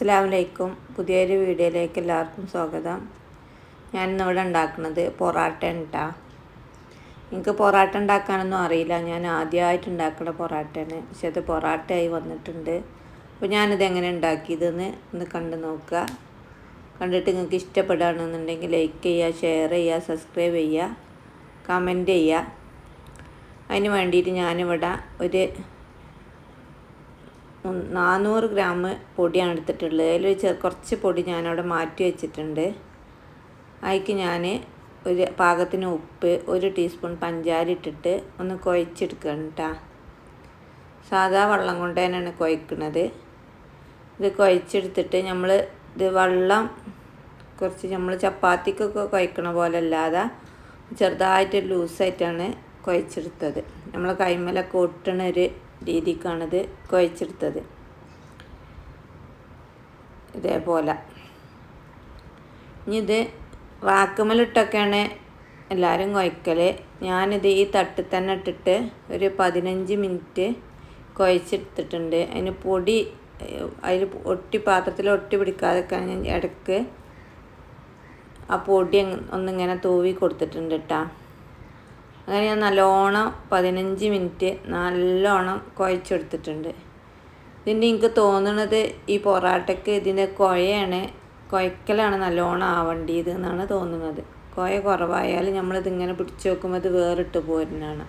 അസ്സാമലൈക്കും പുതിയൊരു വീഡിയോയിലേക്ക് എല്ലാവർക്കും സ്വാഗതം. ഞാൻ ഇന്നിവിടെ ഉണ്ടാക്കുന്നത് പൊറാട്ട ഉണ്ടാ. എനിക്ക് പൊറാട്ട ഉണ്ടാക്കാനൊന്നും അറിയില്ല. ഞാൻ ആദ്യമായിട്ട് ഉണ്ടാക്കുന്ന പൊറാട്ടയാണ്. പക്ഷെ അത് പൊറാട്ടയായി വന്നിട്ടുണ്ട്. അപ്പോൾ ഞാനിത് എങ്ങനെ ഉണ്ടാക്കിയതെന്ന് ഒന്ന് കണ്ടു നോക്കുക. കണ്ടിട്ട് നിങ്ങൾക്ക് ഇഷ്ടപ്പെടുകയാണെന്നുണ്ടെങ്കിൽ ലൈക്ക് ചെയ്യുക ഷെയർ ചെയ്യുക സബ്സ്ക്രൈബ് ചെയ്യുക കമന്റ് ചെയ്യുക. അതിന് വേണ്ടിയിട്ട് ഞാനിവിടെ ഒരു നാനൂറ് ഗ്രാം പൊടിയാണ് എടുത്തിട്ടുള്ളത്. അതിൽ ചെ കുറച്ച് പൊടി ഞാനവിടെ മാറ്റി വെച്ചിട്ടുണ്ട്. അതിക്ക് ഞാൻ ഒരു പാകത്തിന് ഉപ്പ് ഒരു ടീസ്പൂൺ പഞ്ചാര ഇട്ടിട്ട് ഒന്ന് കുഴച്ചെടുക്കണം കേട്ടോ സാധാ വെള്ളം കൊണ്ട് തന്നെയാണ് കുഴക്കുന്നത്. ഇത് കുഴച്ചെടുത്തിട്ട് നമ്മൾ ഇത് വെള്ളം കുറച്ച് നമ്മൾ ചപ്പാത്തിക്കൊക്കെ കുഴക്കണ പോലെ അല്ലാതെ ചെറുതായിട്ട് ലൂസായിട്ടാണ് കുഴച്ചെടുത്തത്. നമ്മൾ കൈമലൊക്കെ ഒട്ടണ ഒരു രീതിക്കാണിത് കുഴച്ചെടുത്തത്. ഇതേപോലെ. ഇനി ഇത് വാക്കുമലിട്ടൊക്കെയാണ് എല്ലാവരും കുഴക്കൽ ഞാനിത് ഈ തട്ടിൽ തന്നെ ഇട്ടിട്ട് ഒരു പതിനഞ്ച് മിനിറ്റ് കുഴച്ചെടുത്തിട്ടുണ്ട്. അതിന് പൊടി അതിൽ ഒട്ടി പാത്രത്തിൽ ഒട്ടി പിടിക്കാതെ ഞാൻ ഇടയ്ക്ക് ആ പൊടി ഒന്നിങ്ങനെ തൂവി കൊടുത്തിട്ടുണ്ട് കേട്ടോ അങ്ങനെ ഞാൻ നല്ലോണം പതിനഞ്ച് മിനിറ്റ് നല്ലോണം കുഴച്ചെടുത്തിട്ടുണ്ട്. ഇതിന്റെ എനിക്ക് തോന്നുന്നത് ഈ പൊറാട്ടയ്ക്ക് ഇതിന്റെ കുഴയാണ് കുഴക്കലാണ് നല്ലോണം ആവേണ്ടത് എന്നാണ് തോന്നുന്നത് കുഴ കുറവായാൽ നമ്മളിതിങ്ങനെ പിടിച്ചു നോക്കുമ്പോൾ ഇത് വേറിട്ട് പോരുന്നതാണ്.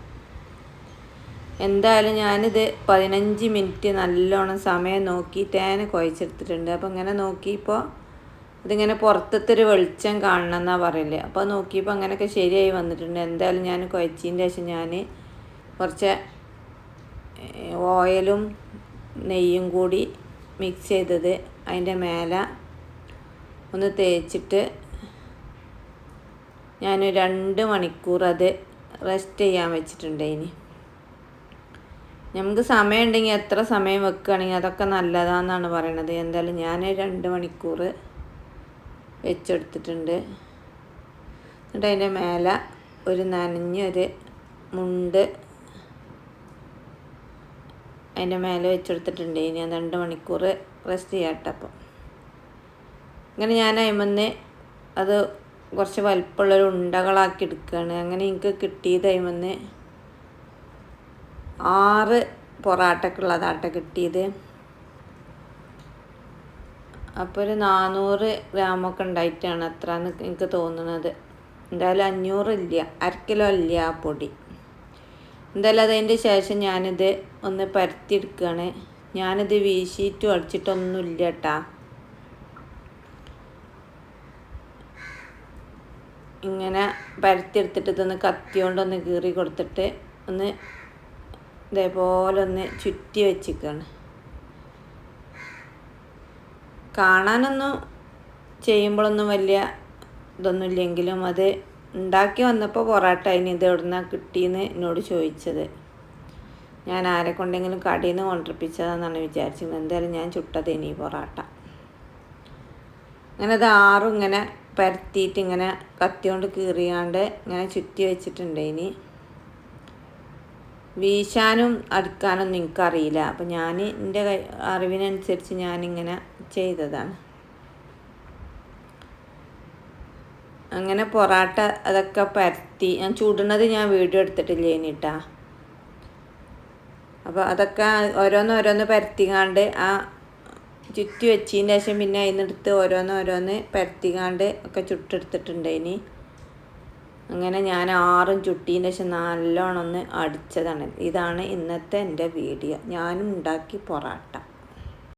എന്തായാലും ഞാനിത് പതിനഞ്ച് മിനിറ്റ് നല്ലോണം സമയം നോക്കി തേനെ കുഴച്ചെടുത്തിട്ടുണ്ട്. അപ്പോൾ ഇങ്ങനെ നോക്കിയപ്പോൾ ഇതിങ്ങനെ ഒരു വെളിച്ചം കാണണം എന്നാണ് പറയൽ. അപ്പോൾ നോക്കിയപ്പോൾ അങ്ങനെയൊക്കെ ശരിയായി വന്നിട്ടുണ്ട്. എന്തായാലും ഞാൻ കുഴച്ചതിന്റെ ശേഷം ഞാൻ കുറച്ച് ഓയിലും നെയ്യും കൂടി മിക്സ് ചെയ്തത് അതിന്റെ മേലെ ഒന്ന് തേച്ചിട്ട് ഞാൻ രണ്ട് മണിക്കൂർ അത് റെസ്റ്റ് ചെയ്യാൻ വെച്ചിട്ടുണ്ട് ഇനി. നമുക്ക് സമയം ഉണ്ടെങ്കിൽ എത്ര സമയം വെക്കുകയാണെങ്കിൽ അതൊക്കെ നല്ലതാണെന്നാണ് പറയണത്. എന്തായാലും ഞാൻ രണ്ട് മണിക്കൂർ വെച്ചെടുത്തിട്ടുണ്ട്. എന്നിട്ട് അതിന്റെ മേലെ ഒരു നനഞ്ഞൊരു മുണ്ട് അതിന്റെ മേലെ വെച്ചെടുത്തിട്ടുണ്ട്. ഇനി ഞാൻ രണ്ട് മണിക്കൂർ റെസ്റ്റ് ചെയ്യട്ടെ അപ്പം. അങ്ങനെ ഞാൻ അയിമന്ന് അത് കുറച്ച് വലിപ്പമുള്ളൊരു ഉണ്ടകളാക്കി എടുക്കുകയാണ്. അങ്ങനെ എനിക്ക് കിട്ടിയത് അയിമന്ന് ആറ് പൊറാട്ടക്കുള്ളതാട്ട കിട്ടിയത്. അപ്പോൾ ഒരു നാനൂറ് ഗ്രാമൊക്കെ ഉണ്ടായിട്ടാണ് അത്ര എന്ന് എനിക്ക് തോന്നുന്നത് എന്തായാലും അഞ്ഞൂറില്ല അര കിലോ ഇല്ല ആ പൊടി. എന്തായാലും അതിന്റെ ശേഷം ഞാനിത് ഒന്ന് പരത്തിയെടുക്കുകയാണ് ഞാനിത് വീശിയിട്ട് അടിച്ചിട്ടൊന്നുമില്ല കേട്ടാ ഇങ്ങനെ പരത്തിയെടുത്തിട്ട് ഇതൊന്ന് കത്തിയോണ്ടൊന്ന് കീറി കൊടുത്തിട്ട് ഒന്ന് ഇതേപോലെ ഒന്ന് ചുറ്റി വെച്ചിരിക്കുകയാണ് കാണാനൊന്നും ചെയ്യുമ്പോഴൊന്നും വലിയ ഇതൊന്നും ഇല്ലെങ്കിലും അത് ഉണ്ടാക്കി വന്നപ്പോൾ പൊറാട്ട അതിന് ഇത് എവിടുന്നാ കിട്ടിയെന്ന് എന്നോട് ചോദിച്ചത്. ഞാൻ ആരെ കൊണ്ടെങ്കിലും കടയിൽ നിന്ന് കൊണ്ടിപ്പിച്ചതാണെന്നാണ് വിചാരിച്ചത്. എന്തായാലും ഞാൻ ചുട്ടത് ഇനി പൊറാട്ട. അങ്ങനെ അത് ആറും ഇങ്ങനെ പരത്തിയിട്ട് ഇങ്ങനെ കത്തി കൊണ്ട് കീറിയാണ്ട് ഇങ്ങനെ ചുറ്റി വെച്ചിട്ടുണ്ട് ഇനി. വീശാനും അടുക്കാനൊന്നും എനിക്കറിയില്ല. അപ്പം ഞാൻ എന്റെ അറിവിനനുസരിച്ച് ഞാനിങ്ങനെ ചെയ്തതാണ്. അങ്ങനെ പൊറാട്ട അതൊക്കെ പരത്തി ഞാൻ ചുടുന്നത് ഞാൻ വീഡിയോ എടുത്തിട്ടില്ല ഇനിട്ടാ? അപ്പോൾ അതൊക്കെ ഓരോന്ന് ഓരോന്ന് പരത്തിക്കാണ്ട് ആ ചുറ്റി വെച്ചതിന് ശേഷം പിന്നെ അതിനെടുത്ത് ഓരോന്ന് ഓരോന്ന് പരത്തിക്കാണ്ട് ഒക്കെ ചുട്ടെടുത്തിട്ടുണ്ട് ഇനി. അങ്ങനെ ഞാൻ ആറും ചുട്ടീന്റെ ശേഷം നല്ലോണം ഒന്ന് അടിച്ചതാണ്. ഇതാണ് ഇന്നത്തെ എന്റെ വീഡിയോ. ഞാനും ഉണ്ടാക്കി പൊറാട്ട.